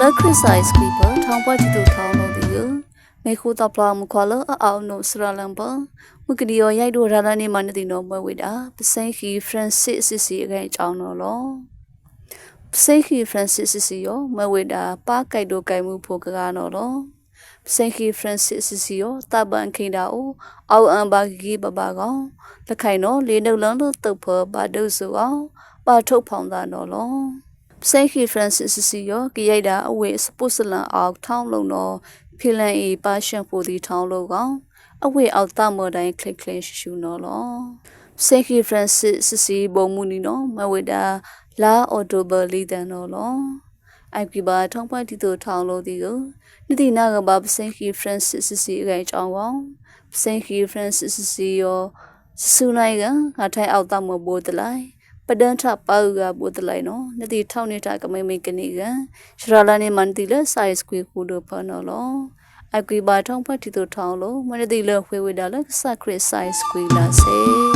လက်ခရစ်ဆိုင်စပီပါထောင်ပွားတီတို့ထောင်းလို့ဒီကိုမေခိုတပလာမခွာလအအောင်နိုစရလန်ပါမကဒီယောရိုက်တို့ရာလာနေမနတိနောမွဲဝေတာပစိန်ခီဖရန်စစ်စစ်စီအကအကြောင်းတော့လောပစိန်ခီဖရန်စစ်စစ်စီယောမွဲဝေတာပါကိုက်တို့ကိုင်မှုဖို့ကကားနော်လောပစိန်ခီဖရန်စစ်စစ်စီယောတပန်ခိန်တာအိုအောက်အန်ဘာဂီဘဘာကောင်လက်ခိုင်နော်လေးနှုတ်လန်းလို့တုတ်ဖော်ဘာဒုဆိုအောင်ပါထုတ်ဖောင်းတာနော်လော စိတ်ခီဖရန်စစ်စီယောကရိုက်တာအဝေစပုစလန်အောက်ထောင်းလုံးတော့ဖီလန်ဤပါရှင်ပိုဒီထောင်းလုံးကောင်အဝေအောက်တမော်တိုင်းကလစ်ကလစ်ရှူနော်လောစိတ်ခီဖရန်စစ်စစီဘုံမူနီနော်မဝေတာလာအော်တိုဘလီတန်နော်လောအိုက်ပီပါထောင်းပွားတီတို့ထောင်းလို့ဒီကိုနိတိနာကဘာပစိန်ခီဖရန်စစ်စစီအကိုင်ကြောင်းကောင်ပစိန်ခီဖရန်စစ်စစီယောစူနိုင်ကငါထိုင်အောက်တမော်ဘိုးတလိုက် ပဒန်ထပါဥကဘုဒလိုက်နော်နတိထောင်းနေတာကမိမိကနေကရှရလာနေမန်တီလဆိုင်စကွေခုဒဖနော်လောအကွေဘာထောင်းဖတ်တီတို့ထောင်းလို့မနတိလခွေဝေတာလစခရစ်ဆိုင်စကွေလာစေ